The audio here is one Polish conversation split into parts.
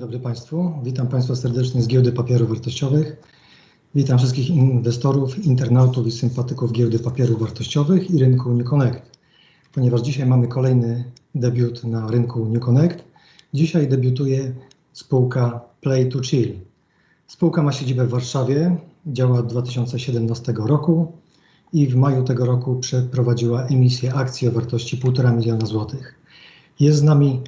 Dobry Państwu. Witam Państwa serdecznie z Giełdy Papierów Wartościowych. Witam wszystkich inwestorów, internautów i sympatyków Giełdy Papierów Wartościowych i rynku New Connect. Ponieważ dzisiaj mamy kolejny debiut na rynku New Connect, dzisiaj debiutuje spółka Play to Chill. Spółka ma siedzibę w Warszawie, działa od 2017 roku i w maju tego roku przeprowadziła emisję akcji o wartości 1,5 miliona złotych. Jest z nami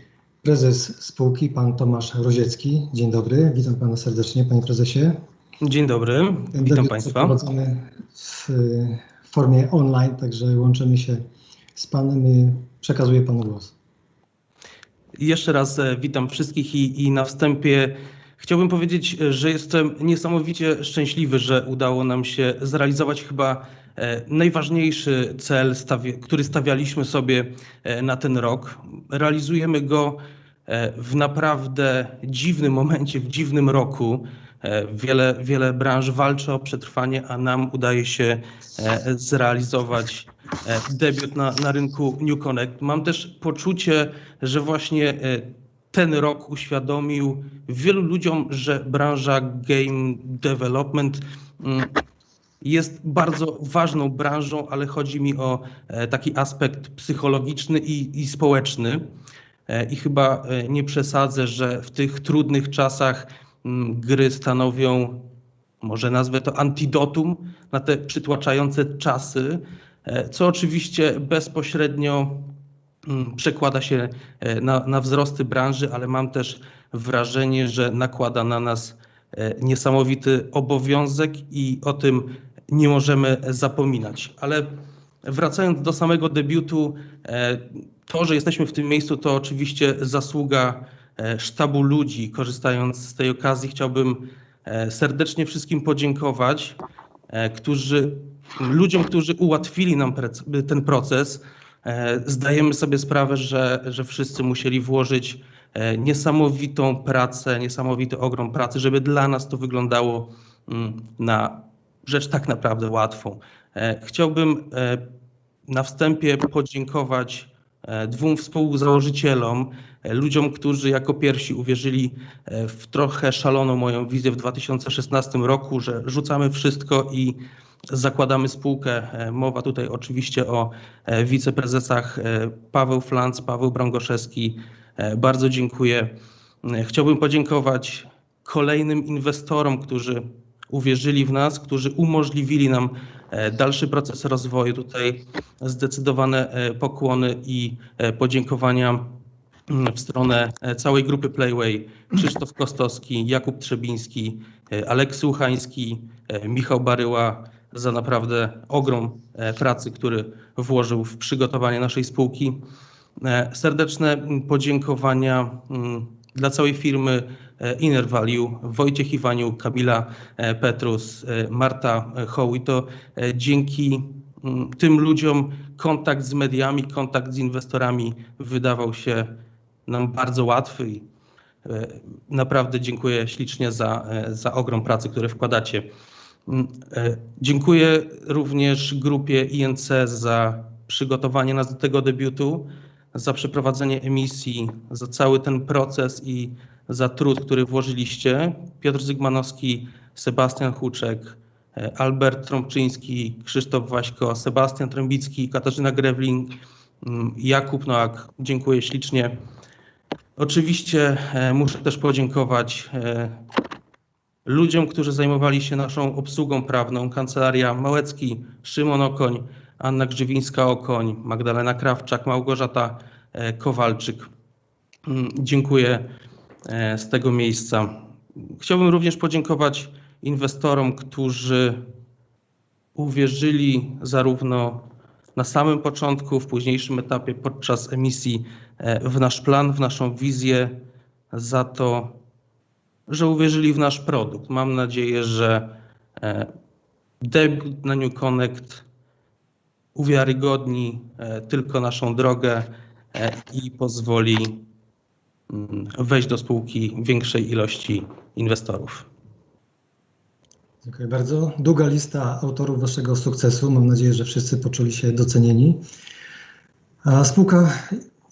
prezes spółki, pan Tomasz Roziecki. Dzień dobry, witam pana serdecznie, panie prezesie. Dzień dobry, witam debiut Państwa. prowadzony w y, formie online, także łączymy się z panem i przekazuję panu głos. Jeszcze raz e, witam wszystkich i, i na wstępie chciałbym powiedzieć, e, że jestem niesamowicie szczęśliwy, że udało nam się zrealizować chyba e, najważniejszy cel, który stawialiśmy sobie e, na ten rok. Realizujemy go e, w naprawdę dziwnym momencie, w dziwnym roku. E, Wiele, wiele branż walczy o przetrwanie, a nam udaje się e, zrealizować e, debiut na, na rynku New Connect. Mam też poczucie, że właśnie e, ten rok uświadomił wielu ludziom, że branża game development mm, jest bardzo ważną branżą, ale chodzi mi o e, taki aspekt psychologiczny i, i społeczny. E, I chyba e, nie przesadzę, że w tych trudnych czasach mm, gry stanowią, może nazwę to antidotum na te przytłaczające czasy, co oczywiście bezpośrednio mm, przekłada się na, na wzrosty branży, ale mam też wrażenie, że nakłada na nas niesamowity obowiązek i o tym nie możemy zapominać. Ale wracając do samego debiutu, e, to, że jesteśmy w tym miejscu, to oczywiście zasługa e, sztabu ludzi. Korzystając z tej okazji, chciałbym e, serdecznie wszystkim podziękować, którzy, ludziom, którzy ułatwili nam ten proces. Zdajemy sobie sprawę, że, że wszyscy musieli włożyć niesamowitą pracę, niesamowity ogrom pracy, żeby dla nas to wyglądało mm, na rzecz tak naprawdę łatwą. E, Chciałbym e, na wstępie podziękować e, dwóm współzałożycielom, ludziom, którzy jako pierwsi uwierzyli w trochę szaloną moją wizję w 2016 roku, że rzucamy wszystko i zakładamy spółkę. Mowa tutaj oczywiście o wiceprezesach Paweł Flanc, Paweł Brągoszewski. Bardzo dziękuję. Chciałbym podziękować kolejnym inwestorom, którzy uwierzyli w nas, którzy umożliwili nam e, dalszy proces rozwoju. Tutaj zdecydowane e, pokłony i e, podziękowania mm, w stronę całej grupy Playway. Krzysztof Kostowski, Jakub Trzebiński, e, Aleksy Uchański, e, Michał Baryła za naprawdę ogrom pracy, który włożył w przygotowanie naszej spółki. Serdeczne mm, podziękowania mm, dla całej firmy Inner Value, Wojciech Iwaniu, Kamila e, Petrus, e, Marta e, Hoły. To e, dzięki mm, tym ludziom kontakt z mediami, kontakt z inwestorami wydawał się nam bardzo łatwy i e, naprawdę dziękuję ślicznie za, e, za ogrom pracy, które wkładacie. Mm, e, Dziękuję również grupie INC za przygotowanie nas do tego debiutu, za przeprowadzenie emisji, za cały ten proces i za trud, który włożyliście. Piotr Zygmanowski, Sebastian Huczek, e, Albert Trąbczyński, Krzysztof Waśko, Sebastian Trębicki, Katarzyna Grewling, mm, Jakub Noak. Dziękuję ślicznie. Oczywiście e, muszę też podziękować e, ludziom, którzy zajmowali się naszą obsługą prawną. Kancelaria Małecki, Szymon Okoń, Anna Grzywińska-Okoń, Magdalena Krawczak, Małgorzata Kowalczyk. Mm, Dziękuję z tego miejsca. Chciałbym również podziękować inwestorom, którzy uwierzyli zarówno na samym początku, w późniejszym etapie, podczas emisji e, w nasz plan, w naszą wizję, za to, że uwierzyli w nasz produkt. Mam nadzieję, że e, debiut na New Connect uwiarygodni e, tylko naszą drogę e, i pozwoli wejść do spółki większej ilości inwestorów. Dziękuję bardzo. Długa lista autorów Waszego sukcesu. Mam nadzieję, że wszyscy poczuli się docenieni. A spółka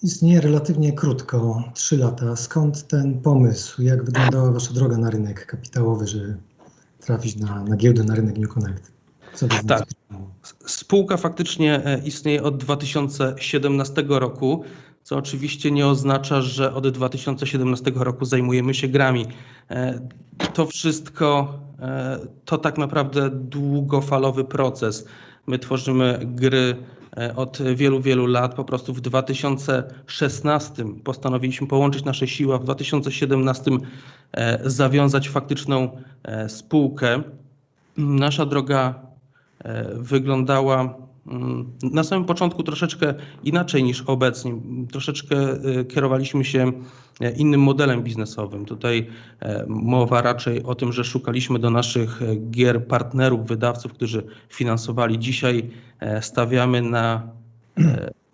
istnieje relatywnie krótko, 3 lata. Skąd ten pomysł? Jak wyglądała Wasza droga na rynek kapitałowy, żeby trafić na, na giełdę, na rynek New Connect? Co Was Tak. Spółka faktycznie e, istnieje od 2017 roku, co oczywiście nie oznacza, że od 2017 roku zajmujemy się grami. E, To wszystko e, to tak naprawdę długofalowy proces. My tworzymy gry e, od wielu, wielu lat. Po prostu w 2016 postanowiliśmy połączyć nasze siły, a w 2017 e, zawiązać faktyczną spółkę. Nasza droga wyglądała na samym początku troszeczkę inaczej niż obecnie. Troszeczkę e, kierowaliśmy się e, innym modelem biznesowym. Tutaj e, mowa raczej o tym, że szukaliśmy do naszych e, gier partnerów, wydawców, którzy finansowali. Dzisiaj stawiamy na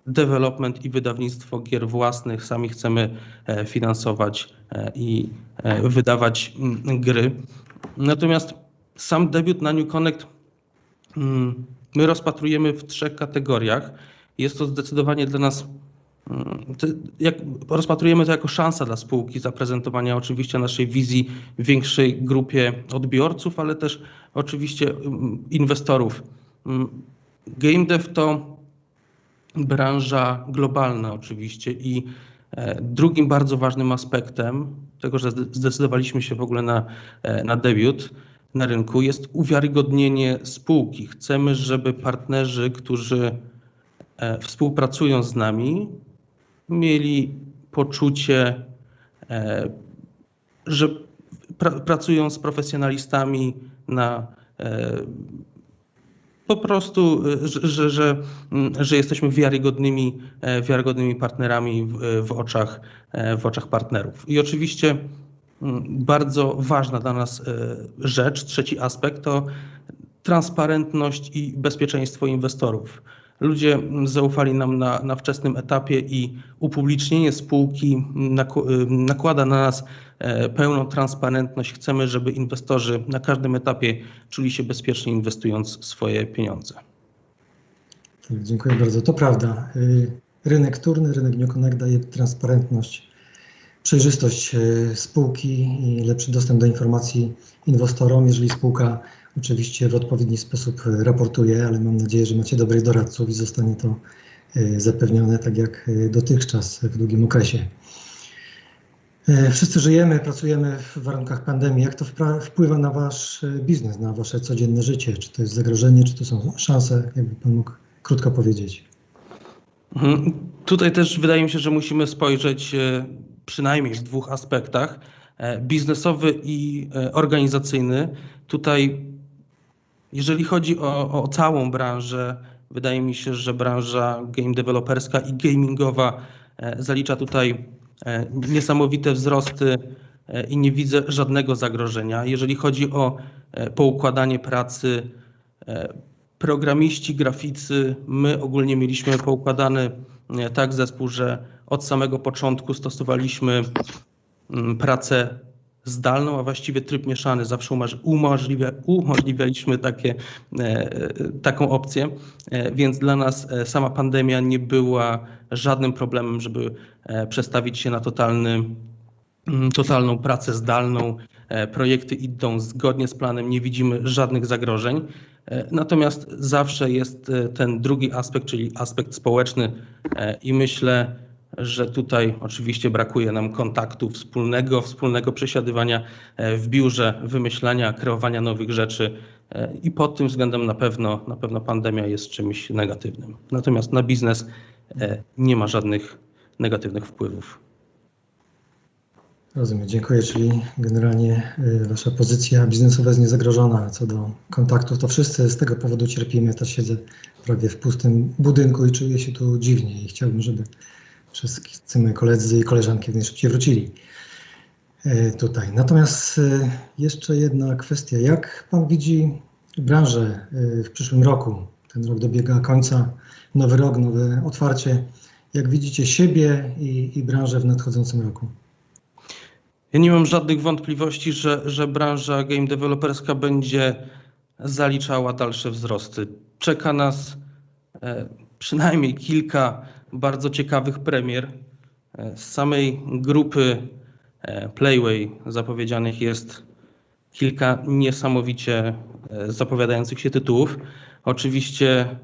development i wydawnictwo gier własnych. Sami chcemy finansować i wydawać mm, gry. Natomiast sam debiut na New Connect mm, my rozpatrujemy w trzech kategoriach. Jest to zdecydowanie dla nas, mm, jak rozpatrujemy to jako szansa dla spółki zaprezentowania oczywiście naszej wizji większej grupie odbiorców, ale też oczywiście mm, inwestorów. Mm, Game dev to branża globalna oczywiście i e, drugim bardzo ważnym aspektem tego, że zde- zdecydowaliśmy się w ogóle na, e, na debiut na rynku jest uwiarygodnienie spółki. Chcemy, żeby partnerzy, którzy e, współpracują z nami, mieli poczucie, e, że pra, pracują z profesjonalistami na e, po prostu, że, że, że, mm, jesteśmy wiarygodnymi, wiarygodnymi partnerami w, w, oczach, w oczach partnerów. I oczywiście bardzo ważna dla nas e, rzecz, trzeci aspekt to transparentność i bezpieczeństwo inwestorów. Ludzie mm, zaufali nam na, na wczesnym etapie i upublicznienie spółki naku- y, nakłada na nas e, pełną transparentność. Chcemy, żeby inwestorzy na każdym etapie czuli się bezpiecznie inwestując swoje pieniądze. Dziękuję bardzo. To prawda. Y, Rynek wtórny, rynek New Connect daje transparentność, przejrzystość y, spółki i lepszy dostęp do informacji inwestorom, jeżeli spółka oczywiście w odpowiedni sposób raportuje, ale mam nadzieję, że macie dobrych doradców i zostanie to y, zapewnione tak jak y, dotychczas w długim okresie. Wszyscy żyjemy, pracujemy w warunkach pandemii. Jak to wpływa na Wasz biznes, na Wasze codzienne życie? Czy to jest zagrożenie, czy to są szanse? Jakby Pan mógł krótko powiedzieć. Mhm. Tutaj też wydaje mi się, że musimy spojrzeć e, przynajmniej w dwóch aspektach: e, biznesowy i e, organizacyjny. Tutaj, jeżeli chodzi o, o całą branżę, wydaje mi się, że branża game deweloperska i gamingowa e, zalicza tutaj niesamowite wzrosty i nie widzę żadnego zagrożenia. Jeżeli chodzi o poukładanie pracy, programiści, graficy, my ogólnie mieliśmy poukładany tak zespół, że od samego początku stosowaliśmy mm, pracę zdalną, a właściwie tryb mieszany. Zawsze umoż- umożliwia, umożliwialiśmy takie, e, e, taką opcję, e, więc dla nas sama pandemia nie była żadnym problemem, żeby przestawić się na totalny, mm, totalną pracę zdalną. Projekty idą zgodnie z planem, nie widzimy żadnych zagrożeń. Natomiast zawsze jest ten drugi aspekt, czyli aspekt społeczny i myślę, że tutaj oczywiście brakuje nam kontaktu wspólnego, wspólnego przesiadywania e, w biurze, wymyślania, kreowania nowych rzeczy e, i pod tym względem na pewno, na pewno pandemia jest czymś negatywnym. Natomiast na biznes e, nie ma żadnych negatywnych wpływów. Rozumiem, dziękuję. Czyli generalnie Wasza pozycja biznesowa jest niezagrożona co do kontaktów. To wszyscy z tego powodu cierpimy. Ja też siedzę prawie w pustym budynku i czuję się tu dziwnie i chciałbym, żeby wszyscy moi koledzy i koleżanki jak najszybciej wrócili y, tutaj. Natomiast y, jeszcze jedna kwestia. Jak Pan widzi branżę y, w przyszłym roku? Ten rok dobiega końca, nowy rok, nowe otwarcie. Jak widzicie siebie i, i branżę w nadchodzącym roku? Ja nie mam żadnych wątpliwości, że, że branża game deweloperska będzie zaliczała dalsze wzrosty. Czeka nas e, przynajmniej kilka bardzo ciekawych premier. E, Z samej grupy e, Playway zapowiedzianych jest kilka niesamowicie e, zapowiadających się tytułów. Oczywiście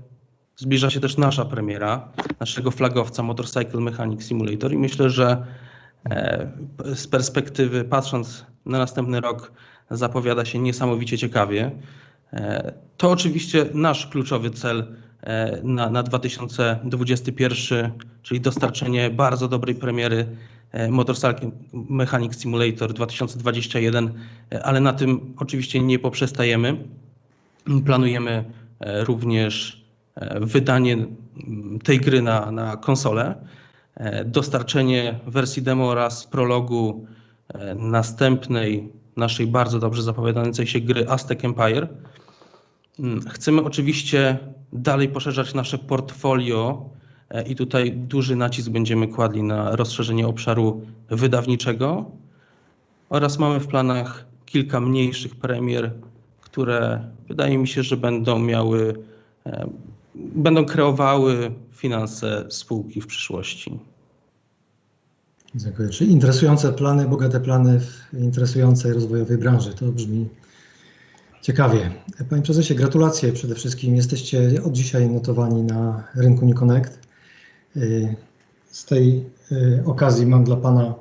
zbliża się też nasza premiera, naszego flagowca Motorcycle Mechanic Simulator i myślę, że z perspektywy, patrząc na następny rok, zapowiada się niesamowicie ciekawie. To oczywiście nasz kluczowy cel na, na 2021, czyli dostarczenie bardzo dobrej premiery e, Motorcycle Mechanic Simulator 2021, e, ale na tym oczywiście nie poprzestajemy. Planujemy e, również e, wydanie tej gry na, na konsolę, dostarczenie wersji demo oraz prologu następnej naszej bardzo dobrze zapowiadającej się gry Aztec Empire. Mm, Chcemy oczywiście dalej poszerzać nasze portfolio e, i tutaj duży nacisk będziemy kładli na rozszerzenie obszaru wydawniczego oraz mamy w planach kilka mniejszych premier, które wydaje mi się, że będą miały, e, będą kreowały finanse spółki w przyszłości. Dziękuję. Czyli interesujące plany, bogate plany w interesującej rozwojowej branży. To brzmi ciekawie. Panie prezesie, gratulacje przede wszystkim. Jesteście od dzisiaj notowani na rynku NewConnect. Y, Z tej y, okazji mam dla Pana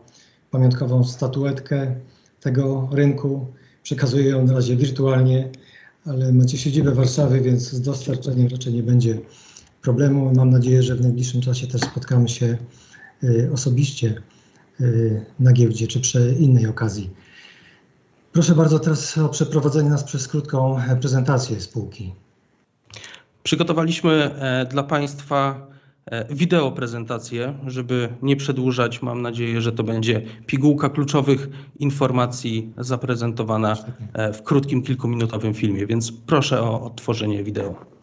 pamiątkową statuetkę tego rynku. Przekazuję ją na razie wirtualnie, ale macie siedzibę w Warszawie, więc z dostarczeniem raczej nie będzie problemu. Mam nadzieję, że w najbliższym czasie też spotkamy się y, osobiście na giełdzie czy przy innej okazji. Proszę bardzo teraz o przeprowadzenie nas przez krótką e, prezentację spółki. Przygotowaliśmy e, dla Państwa e, wideo prezentację, żeby nie przedłużać. Mam nadzieję, że to będzie pigułka kluczowych informacji zaprezentowana w krótkim, kilkuminutowym filmie, więc proszę o odtworzenie wideo.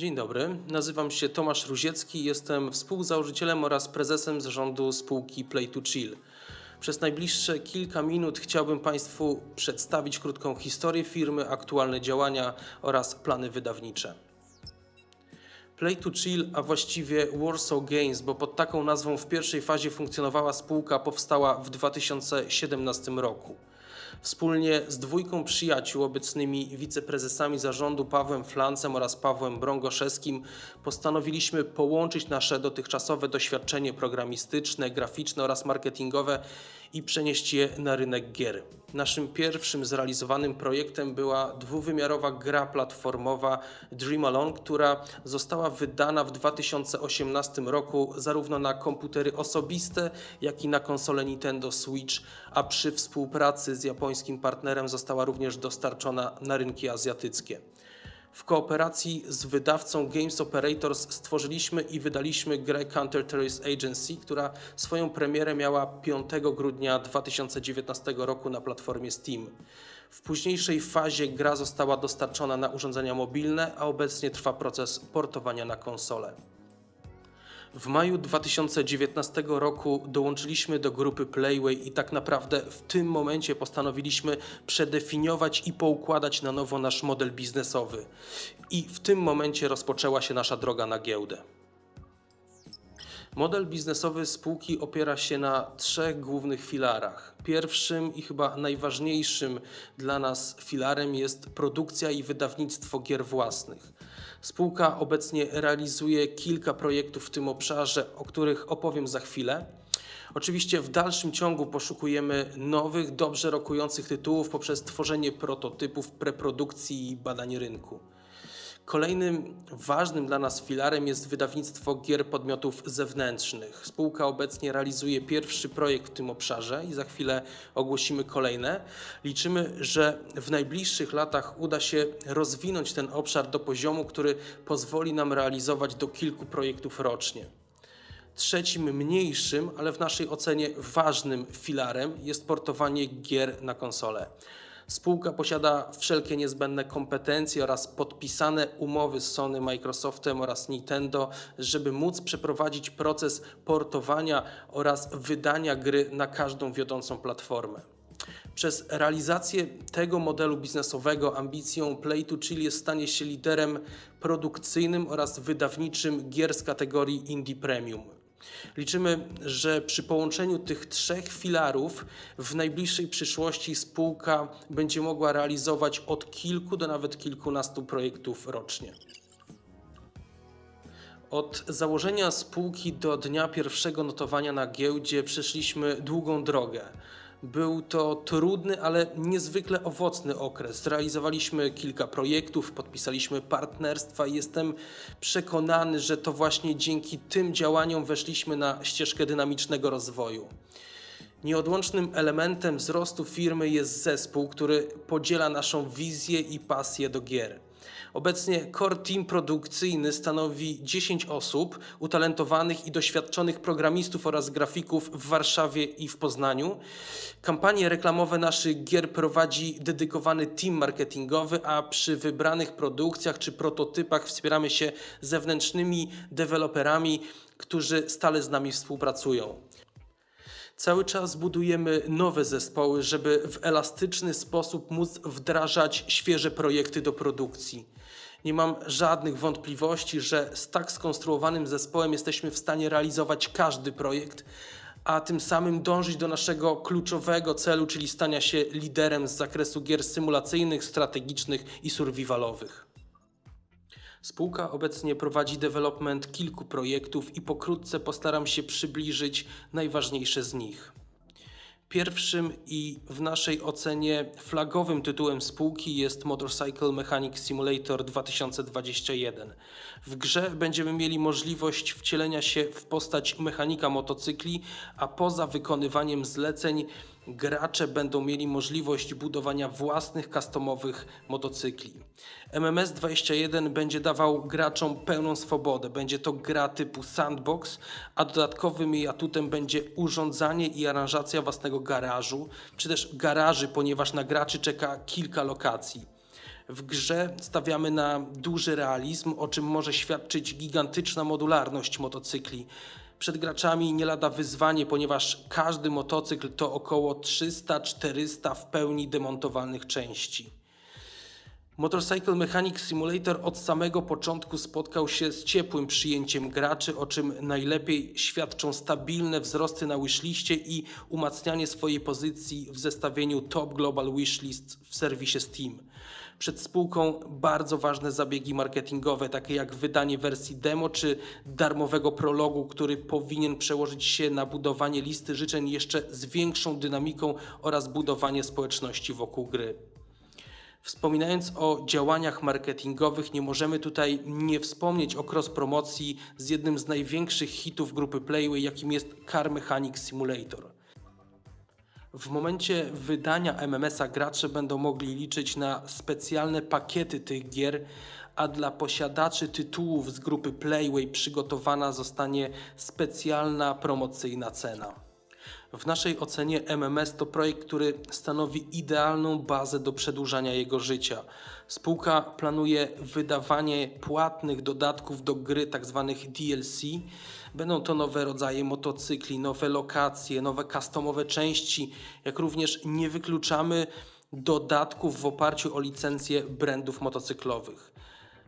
Dzień dobry, nazywam się Tomasz Ruziecki, jestem współzałożycielem oraz prezesem zarządu spółki Play to Chill. Przez najbliższe kilka minut chciałbym Państwu przedstawić krótką historię firmy, aktualne działania oraz plany wydawnicze. Play to Chill, a właściwie Warsaw Games, bo pod taką nazwą w pierwszej fazie funkcjonowała spółka, powstała w 2017 roku. Wspólnie z dwójką przyjaciół, obecnymi wiceprezesami zarządu Pawłem Flancem oraz Pawłem Brągoszewskim, postanowiliśmy połączyć nasze dotychczasowe doświadczenie programistyczne, graficzne oraz marketingowe i przenieść je na rynek gier. Naszym pierwszym zrealizowanym projektem była dwuwymiarowa gra platformowa Dream Alone, która została wydana w 2018 roku zarówno na komputery osobiste, jak i na konsole Nintendo Switch, a przy współpracy z japońskim partnerem została również dostarczona na rynki azjatyckie. W kooperacji z wydawcą Games Operators stworzyliśmy i wydaliśmy grę Counter Terrorist Agency, która swoją premierę miała 5 grudnia 2019 roku na platformie Steam. W późniejszej fazie gra została dostarczona na urządzenia mobilne, a obecnie trwa proces portowania na konsole. W maju 2019 roku dołączyliśmy do grupy Playway i tak naprawdę w tym momencie postanowiliśmy przedefiniować i poukładać na nowo nasz model biznesowy. I w tym momencie rozpoczęła się nasza droga na giełdę. Model biznesowy spółki opiera się na trzech głównych filarach. Pierwszym i chyba najważniejszym dla nas filarem jest produkcja i wydawnictwo gier własnych. Spółka obecnie realizuje kilka projektów w tym obszarze, o których opowiem za chwilę. Oczywiście w dalszym ciągu poszukujemy nowych, dobrze rokujących tytułów poprzez tworzenie prototypów, preprodukcji i badań rynku. Kolejnym ważnym dla nas filarem jest wydawnictwo gier podmiotów zewnętrznych. Spółka obecnie realizuje pierwszy projekt w tym obszarze i za chwilę ogłosimy kolejne. Liczymy, że w najbliższych latach uda się rozwinąć ten obszar do poziomu, który pozwoli nam realizować do kilku projektów rocznie. Trzecim mniejszym, ale w naszej ocenie ważnym filarem jest portowanie gier na konsole. Spółka posiada wszelkie niezbędne kompetencje oraz podpisane umowy z Sony, Microsoftem oraz Nintendo, żeby móc przeprowadzić proces portowania oraz wydania gry na każdą wiodącą platformę. Przez realizację tego modelu biznesowego ambicją Play to Chill jest stanie się liderem produkcyjnym oraz wydawniczym gier z kategorii Indie Premium. Liczymy, że przy połączeniu tych trzech filarów w najbliższej przyszłości spółka będzie mogła realizować od kilku do nawet kilkunastu projektów rocznie. Od założenia spółki do dnia pierwszego notowania na giełdzie przeszliśmy długą drogę. Był to trudny, ale niezwykle owocny okres. Zrealizowaliśmy kilka projektów, podpisaliśmy partnerstwa i jestem przekonany, że to właśnie dzięki tym działaniom weszliśmy na ścieżkę dynamicznego rozwoju. Nieodłącznym elementem wzrostu firmy jest zespół, który podziela naszą wizję i pasję do gier. Obecnie core team produkcyjny stanowi 10 osób, utalentowanych i doświadczonych programistów oraz grafików w Warszawie i w Poznaniu. Kampanie reklamowe naszych gier prowadzi dedykowany team marketingowy, a przy wybranych produkcjach czy prototypach wspieramy się zewnętrznymi deweloperami, którzy stale z nami współpracują. Cały czas budujemy nowe zespoły, żeby w elastyczny sposób móc wdrażać świeże projekty do produkcji. Nie mam żadnych wątpliwości, że z tak skonstruowanym zespołem jesteśmy w stanie realizować każdy projekt, a tym samym dążyć do naszego kluczowego celu, czyli stania się liderem z zakresu gier symulacyjnych, strategicznych i survivalowych. Spółka obecnie prowadzi development kilku projektów i pokrótce postaram się przybliżyć najważniejsze z nich. Pierwszym i w naszej ocenie flagowym tytułem spółki jest Motorcycle Mechanic Simulator 2021. W grze będziemy mieli możliwość wcielenia się w postać mechanika motocykli, a poza wykonywaniem zleceń gracze będą mieli możliwość budowania własnych customowych motocykli. MMS 21 będzie dawał graczom pełną swobodę. Będzie to gra typu sandbox, a dodatkowym jej atutem będzie urządzanie i aranżacja własnego garażu, czy też garaży, ponieważ na graczy czeka kilka lokacji. W grze stawiamy na duży realizm, o czym może świadczyć gigantyczna modularność motocykli. Przed graczami nie lada wyzwanie, ponieważ każdy motocykl to około 300-400 w pełni demontowalnych części. Motorcycle Mechanic Simulator od samego początku spotkał się z ciepłym przyjęciem graczy, o czym najlepiej świadczą stabilne wzrosty na wishliście i umacnianie swojej pozycji w zestawieniu Top Global Wishlist w serwisie Steam. Przed spółką bardzo ważne zabiegi marketingowe, takie jak wydanie wersji demo czy darmowego prologu, który powinien przełożyć się na budowanie listy życzeń jeszcze z większą dynamiką oraz budowanie społeczności wokół gry. Wspominając o działaniach marketingowych, nie możemy tutaj nie wspomnieć o cross-promocji z jednym z największych hitów grupy Playway, jakim jest Car Mechanic Simulator. W momencie wydania MMS-a gracze będą mogli liczyć na specjalne pakiety tych gier, a dla posiadaczy tytułów z grupy Playway przygotowana zostanie specjalna promocyjna cena. W naszej ocenie MMS to projekt, który stanowi idealną bazę do przedłużania jego życia. Spółka planuje wydawanie płatnych dodatków do gry, tzw. DLC. Będą to nowe rodzaje motocykli, nowe lokacje, nowe customowe części, jak również nie wykluczamy dodatków w oparciu o licencje brandów motocyklowych.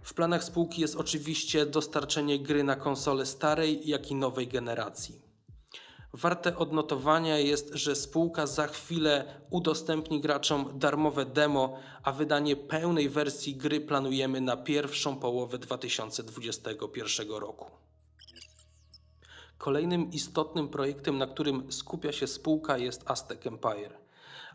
W planach spółki jest oczywiście dostarczenie gry na konsole starej, jak i nowej generacji. Warte odnotowania jest, że spółka za chwilę udostępni graczom darmowe demo, a wydanie pełnej wersji gry planujemy na pierwszą połowę 2021 roku. Kolejnym istotnym projektem, na którym skupia się spółka, jest Aztec Empire.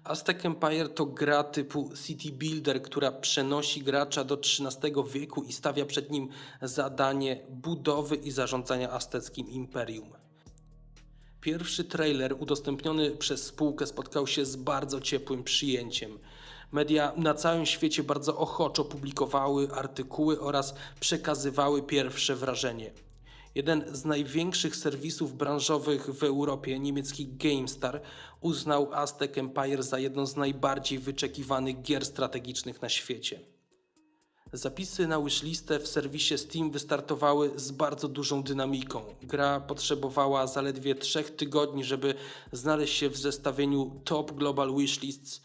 Aztec Empire to gra typu City Builder, która przenosi gracza do XIII wieku i stawia przed nim zadanie budowy i zarządzania azteckim imperium. Pierwszy trailer udostępniony przez spółkę spotkał się z bardzo ciepłym przyjęciem. Media na całym świecie bardzo ochoczo publikowały artykuły oraz przekazywały pierwsze wrażenie. Jeden z największych serwisów branżowych w Europie, niemiecki GameStar, uznał Aztec Empire za jedną z najbardziej wyczekiwanych gier strategicznych na świecie. Zapisy na wishlistę w serwisie Steam wystartowały z bardzo dużą dynamiką. Gra potrzebowała zaledwie trzech tygodni, żeby znaleźć się w zestawieniu Top Global Wishlists,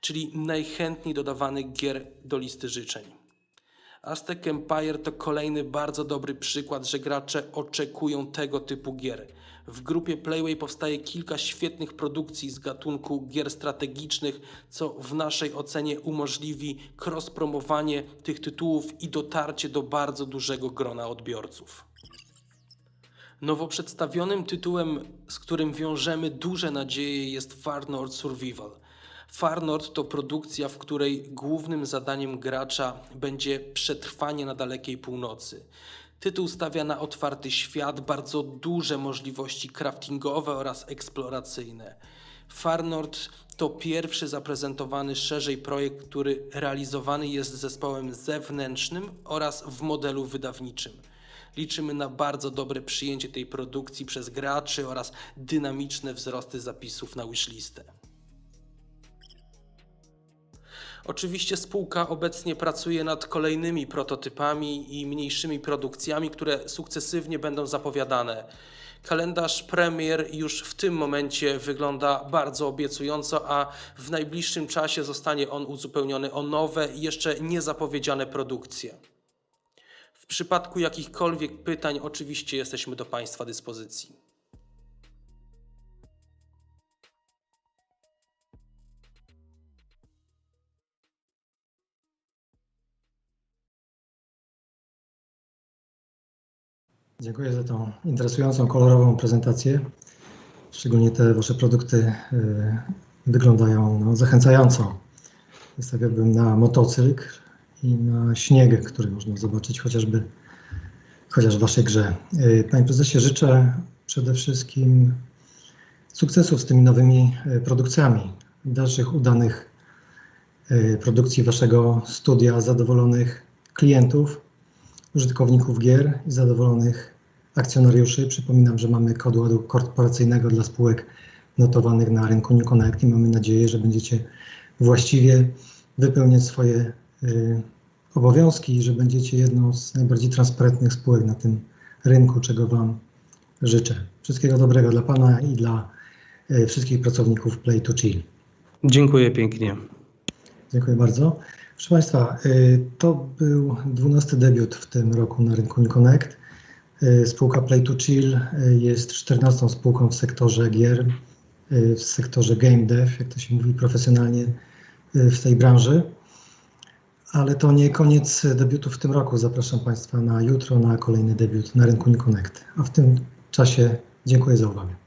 czyli najchętniej dodawanych gier do listy życzeń. Aztec Empire to kolejny bardzo dobry przykład, że gracze oczekują tego typu gier. W grupie Playway powstaje kilka świetnych produkcji z gatunku gier strategicznych, co w naszej ocenie umożliwi cross-promowanie tych tytułów i dotarcie do bardzo dużego grona odbiorców. Nowo przedstawionym tytułem, z którym wiążemy duże nadzieje, jest Far North Survival. Far North to produkcja, w której głównym zadaniem gracza będzie przetrwanie na dalekiej północy. Tytuł stawia na otwarty świat, bardzo duże możliwości craftingowe oraz eksploracyjne. Far North to pierwszy zaprezentowany szerzej projekt, który realizowany jest zespołem zewnętrznym oraz w modelu wydawniczym. Liczymy na bardzo dobre przyjęcie tej produkcji przez graczy oraz dynamiczne wzrosty zapisów na wishlistę. Oczywiście spółka obecnie pracuje nad kolejnymi prototypami i mniejszymi produkcjami, które sukcesywnie będą zapowiadane. Kalendarz premier już w tym momencie wygląda bardzo obiecująco, a w najbliższym czasie zostanie on uzupełniony o nowe, jeszcze niezapowiedziane produkcje. W przypadku jakichkolwiek pytań, oczywiście jesteśmy do Państwa dyspozycji. Dziękuję za tą interesującą, kolorową prezentację. Szczególnie te Wasze produkty y, wyglądają no, zachęcająco. Wystawiałbym na motocykl i na śnieg, który można zobaczyć chociażby chociaż w Waszej grze. Y, Panie Prezesie, życzę przede wszystkim sukcesów z tymi nowymi y, produkcjami, dalszych udanych produkcji Waszego studia, zadowolonych klientów, użytkowników gier i zadowolonych akcjonariuszy. Przypominam, że mamy kod ładu korporacyjnego dla spółek notowanych na rynku New Connect i mamy nadzieję, że będziecie właściwie wypełniać swoje y, obowiązki i że będziecie jedną z najbardziej transparentnych spółek na tym rynku, czego Wam życzę. Wszystkiego dobrego dla Pana i dla y, wszystkich pracowników Play to Chill. Dziękuję pięknie. Dziękuję bardzo. Proszę Państwa, y, to był 12 debiut w tym roku na rynku New Connect. Y, Spółka Play to Chill y, jest 14 spółką w sektorze gier, w sektorze game dev, jak to się mówi profesjonalnie w tej branży. Ale to nie koniec debiutów w tym roku. Zapraszam Państwa na jutro na kolejny debiut na rynku New Connect. A w tym czasie dziękuję za uwagę.